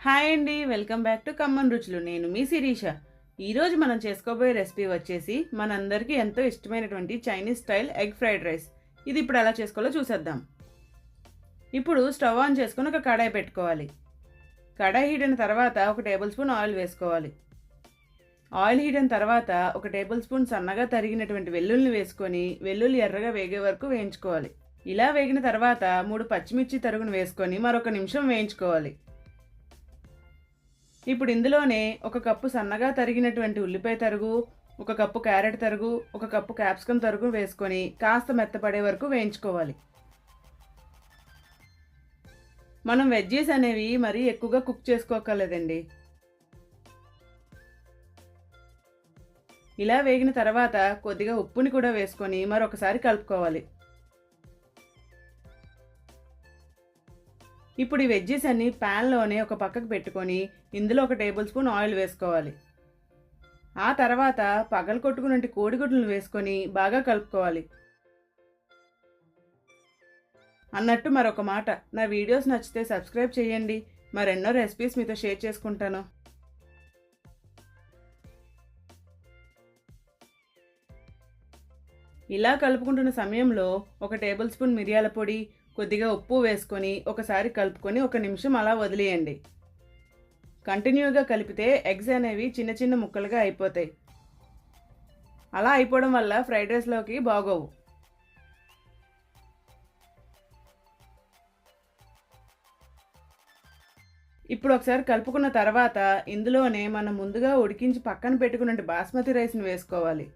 Hi అండి welcome back to common రుచులు. నేను మీ శిరీష. ఈరోజు మనం చేసుకోబోయే రెసిపీ వచ్చేసి మనందరికీ ఎంతో ఇష్టమైనటువంటి Chinese style egg fried rice. ఇది ఇప్పుడు ఎలా చేసుకోవాలో చూసేద్దాం. ఇప్పుడు స్టవ్ ఆన్ చేసుకుని ఒక కడాయి పెట్టుకోవాలి. కడాయి హీట్ అయిన తర్వాత ఒక టేబుల్ స్పూన్ ఆయిల్ వేసుకోవాలి. ఆయిల్ హీట్ అయిన తర్వాత ఒక టేబుల్ స్పూన్ సన్నగా తరిగినటువంటి వెల్లుల్ని వేసుకొని వెల్లుల్లి ఎర్రగా వేగే వరకు వేయించుకోవాలి. ఇలా వేగిన తర్వాత మూడు పచ్చిమిర్చి తరుగును వేసుకొని మరొక నిమిషం వేయించుకోవాలి. ఇప్పుడు ఇందులోనే ఒక కప్పు సన్నగా తరిగినటువంటి ఉల్లిపాయ తరుగు ఒక కప్పు క్యారెట్ తరుగు ఒక కప్పు క్యాప్సికమ్ తరుగు వేసుకొని కాస్త మెత్తపడే వరకు వేయించుకోవాలి. మనం వెజ్జీస్ అనేవి మరీ ఎక్కువగా కుక్ చేసుకోకలేదండి ఇలా వేగిన తర్వాత కొద్దిగా ఉప్పుని కూడా వేసుకొని మరొకసారి కలుపుకోవాలి. ఇప్పుడు ఈ వెజ్జెస్ అన్ని ప్యాన్లోనే ఒక పక్కకు పెట్టుకొని ఇందులో ఒక టేబుల్ స్పూన్ ఆయిల్ వేసుకోవాలి. ఆ తర్వాత పగలు కొట్టుకున్నట్టు కోడిగుడ్లను వేసుకొని బాగా కలుపుకోవాలి. అన్నట్టు మరొక మాట. నా వీడియోస్ నచ్చితే సబ్స్క్రైబ్ చేయండి. మరెన్నో రెసిపీస్ మీతో షేర్ చేసుకుంటాను. ఇలా కలుపుకుంటున్న సమయంలో ఒక టేబుల్ స్పూన్ మిరియాల పొడి కొద్దిగా ఉప్పు వేసుకొని ఒకసారి కలుపుకొని ఒక నిమిషం అలా వదిలేయండి. కంటిన్యూగా కలిపితే ఎగ్స్ అనేవి చిన్న చిన్న ముక్కలుగా అయిపోతాయి. అలా అయిపోవడం వల్ల ఫ్రైడ్ రైస్లోకి బాగోవు. ఇప్పుడు ఒకసారి కలుపుకున్న తర్వాత ఇందులోనే మనం ముందుగా ఉడికించి పక్కన పెట్టుకున్న బాస్మతి రైస్ని వేసుకోవాలి.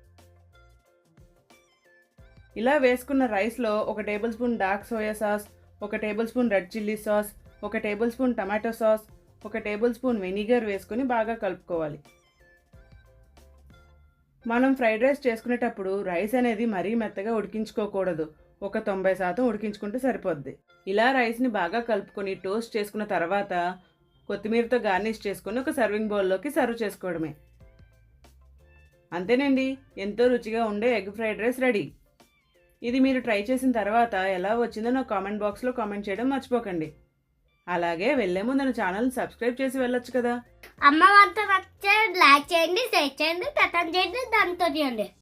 ఇలా వేసుకున్న రైస్లో ఒక tablespoon dark soya sauce ఒక tablespoon red chilli sauce ఒక టేబుల్ స్పూన్ టమాటో సాస్ ఒక టేబుల్ స్పూన్ వెనిగర్ వేసుకొని బాగా కలుపుకోవాలి. మనం ఫ్రైడ్ రైస్ చేసుకునేటప్పుడు రైస్ అనేది మరీ మెత్తగా ఉడికించుకోకూడదు. ఒక తొంభై శాతం ఉడికించుకుంటే సరిపోద్ది. ఇలా రైస్ని బాగా కలుపుకొని టోస్ట్ చేసుకున్న తర్వాత కొత్తిమీరతో గార్నిష్ చేసుకొని ఒక సర్వింగ్ బౌల్లోకి సర్వ్ చేసుకోవడమే. అంతేనండి. ఎంతో రుచిగా ఉండే ఎగ్ ఫ్రైడ్ రైస్ రెడీ. ఇది మీరు ట్రై చేసిన తర్వాత ఎలా వచ్చిందో నాకు కామెంట్ బాక్స్లో కామెంట్ చేయడం మర్చిపోకండి. అలాగే వెళ్ళే ముందు నా ఛానల్ సబ్స్క్రైబ్ చేసి వెళ్ళొచ్చు కదా. అమ్మ వంట నచ్చే లైక్ చేయండి షేర్ చేయండి పెట్టండి చేయండి దాంతో చేయండి